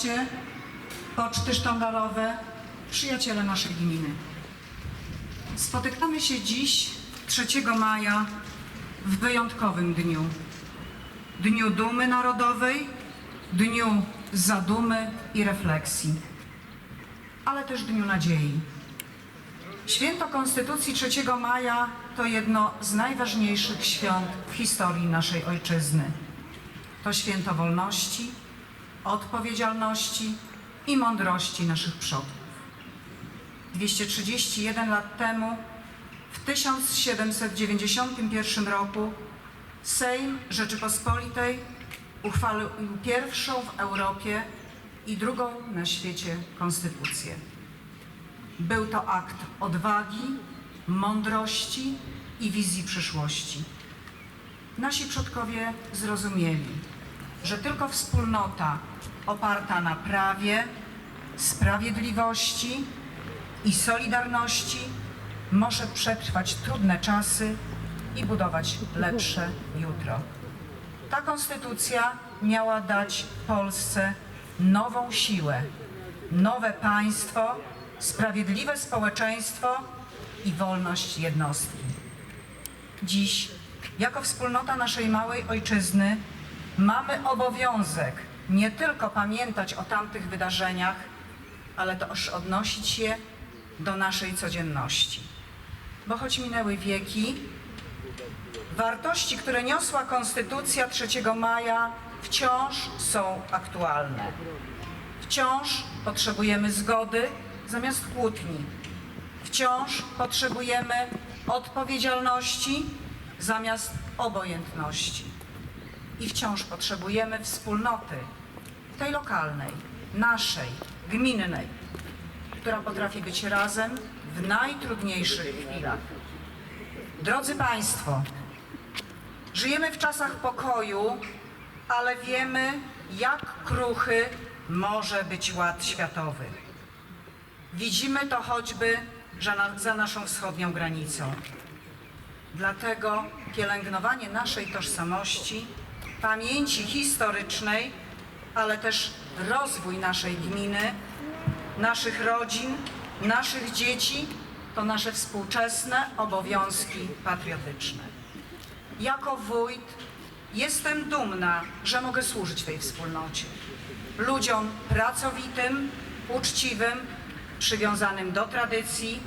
goście, poczty sztandarowe, przyjaciele naszej gminy. Spotykamy się dziś, 3 maja, w wyjątkowym dniu. Dniu Dumy Narodowej, Dniu Zadumy i Refleksji, ale też Dniu Nadziei. Święto Konstytucji 3 maja to jedno z najważniejszych świąt w historii naszej ojczyzny. To święto wolności, odpowiedzialności i mądrości naszych przodków. 231 lat temu, w 1791 roku, Sejm Rzeczypospolitej uchwalił pierwszą w Europie i drugą na świecie konstytucję. Był to akt odwagi, mądrości i wizji przyszłości. Nasi przodkowie zrozumieli, że tylko wspólnota oparta na prawie, sprawiedliwości i solidarności może przetrwać trudne czasy i budować lepsze jutro. Ta konstytucja miała dać Polsce nową siłę, nowe państwo, sprawiedliwe społeczeństwo i wolność jednostki. Dziś, jako wspólnota naszej małej ojczyzny, mamy obowiązek nie tylko pamiętać o tamtych wydarzeniach, ale też odnosić je do naszej codzienności. Bo choć minęły wieki, wartości, które niosła Konstytucja 3 maja, wciąż są aktualne. Wciąż potrzebujemy zgody zamiast kłótni. Wciąż potrzebujemy odpowiedzialności zamiast obojętności. I wciąż potrzebujemy wspólnoty, tej lokalnej, naszej, gminnej, która potrafi być razem w najtrudniejszych chwilach. Drodzy Państwo, żyjemy w czasach pokoju, ale wiemy, jak kruchy może być ład światowy. Widzimy to choćby za naszą wschodnią granicą. Dlatego pielęgnowanie naszej tożsamości, pamięci historycznej, ale też rozwój naszej gminy, naszych rodzin, naszych dzieci to nasze współczesne obowiązki patriotyczne. Jako wójt jestem dumna, że mogę służyć tej wspólnocie. Ludziom pracowitym, uczciwym, przywiązanym do tradycji,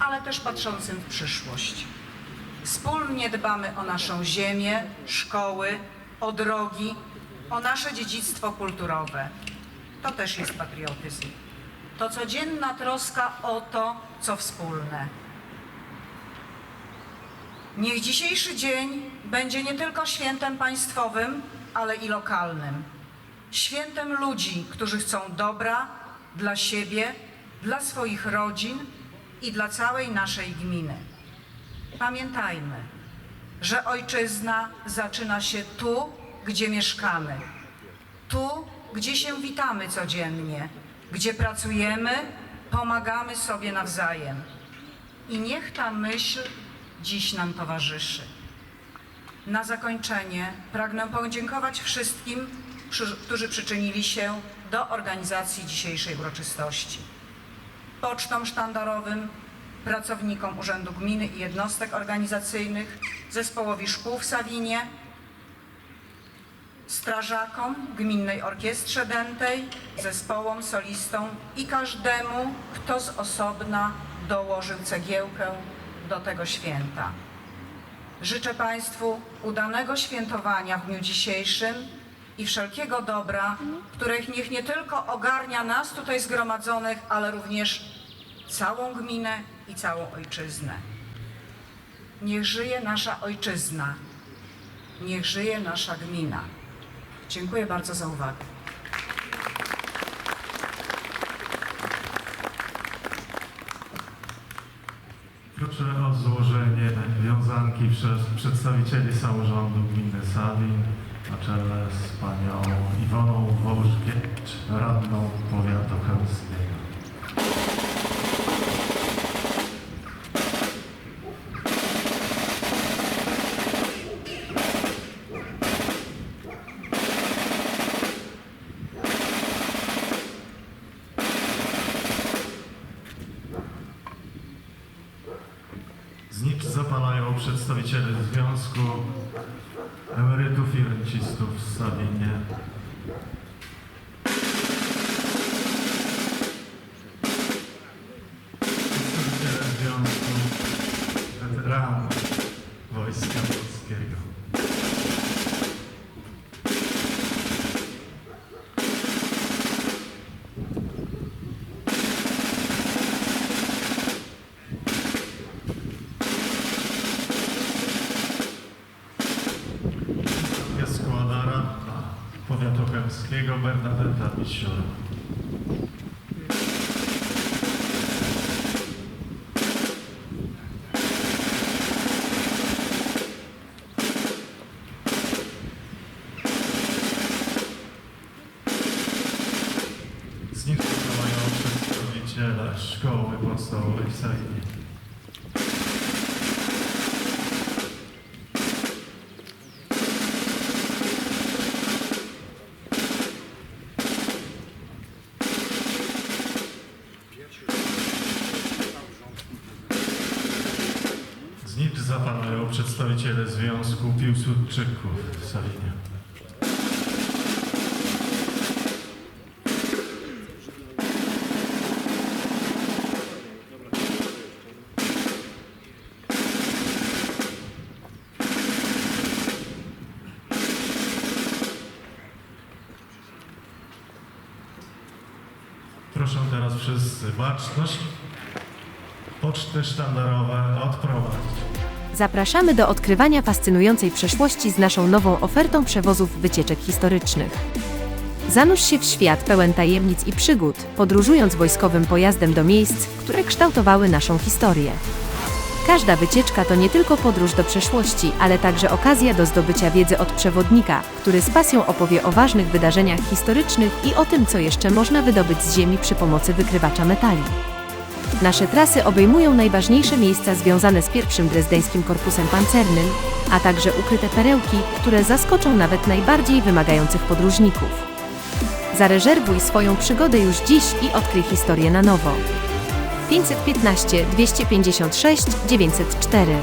ale też patrzącym w przyszłość. Wspólnie dbamy o naszą ziemię, szkoły, o drogi, o nasze dziedzictwo kulturowe. To też jest patriotyzm. To codzienna troska o to, co wspólne. Niech dzisiejszy dzień będzie nie tylko świętem państwowym, ale i lokalnym. Świętem ludzi, którzy chcą dobra dla siebie, dla swoich rodzin i dla całej naszej gminy. Pamiętajmy, że ojczyzna zaczyna się tu, gdzie mieszkamy, tu, gdzie się witamy codziennie, gdzie pracujemy, pomagamy sobie nawzajem. I niech ta myśl dziś nam towarzyszy. Na zakończenie pragnę podziękować wszystkim, którzy przyczynili się do organizacji dzisiejszej uroczystości. Pocztom sztandarowym, pracownikom Urzędu Gminy i jednostek organizacyjnych, zespołowi szkół w Sawinie, strażakom, Gminnej Orkiestrze Dętej, zespołom, solistom i każdemu, kto z osobna dołożył cegiełkę do tego święta. Życzę Państwu udanego świętowania w dniu dzisiejszym i wszelkiego dobra, których niech nie tylko ogarnia nas tutaj zgromadzonych, ale również całą gminę i całą ojczyznę. Niech żyje nasza ojczyzna, niech żyje nasza gmina. Dziękuję bardzo za uwagę. Proszę o złożenie wiązanki przez przedstawicieli samorządu gminy Sawin na czele z panią Iwoną Wołżgiewicz, radną powiatu chełmskiego. Przedstawiciele Związku Emerytów i Rencistów w Sawinie. Powiatu chełmskiego Bernadetta Misiura. Z nich szkoły podstawowej w. zapanują przedstawiciele Związku Piłsudczyków w Salinie. Proszę teraz wszyscy baczność. Poczty sztandarowe odprowadzić. Zapraszamy do odkrywania fascynującej przeszłości z naszą nową ofertą przewozów wycieczek historycznych. Zanurz się w świat pełen tajemnic i przygód, podróżując wojskowym pojazdem do miejsc, które kształtowały naszą historię. Każda wycieczka to nie tylko podróż do przeszłości, ale także okazja do zdobycia wiedzy od przewodnika, który z pasją opowie o ważnych wydarzeniach historycznych i o tym, co jeszcze można wydobyć z ziemi przy pomocy wykrywacza metali. Nasze trasy obejmują najważniejsze miejsca związane z pierwszym drezdeńskim korpusem pancernym, a także ukryte perełki, które zaskoczą nawet najbardziej wymagających podróżników. Zarezerwuj swoją przygodę już dziś i odkryj historię na nowo. 515 256 904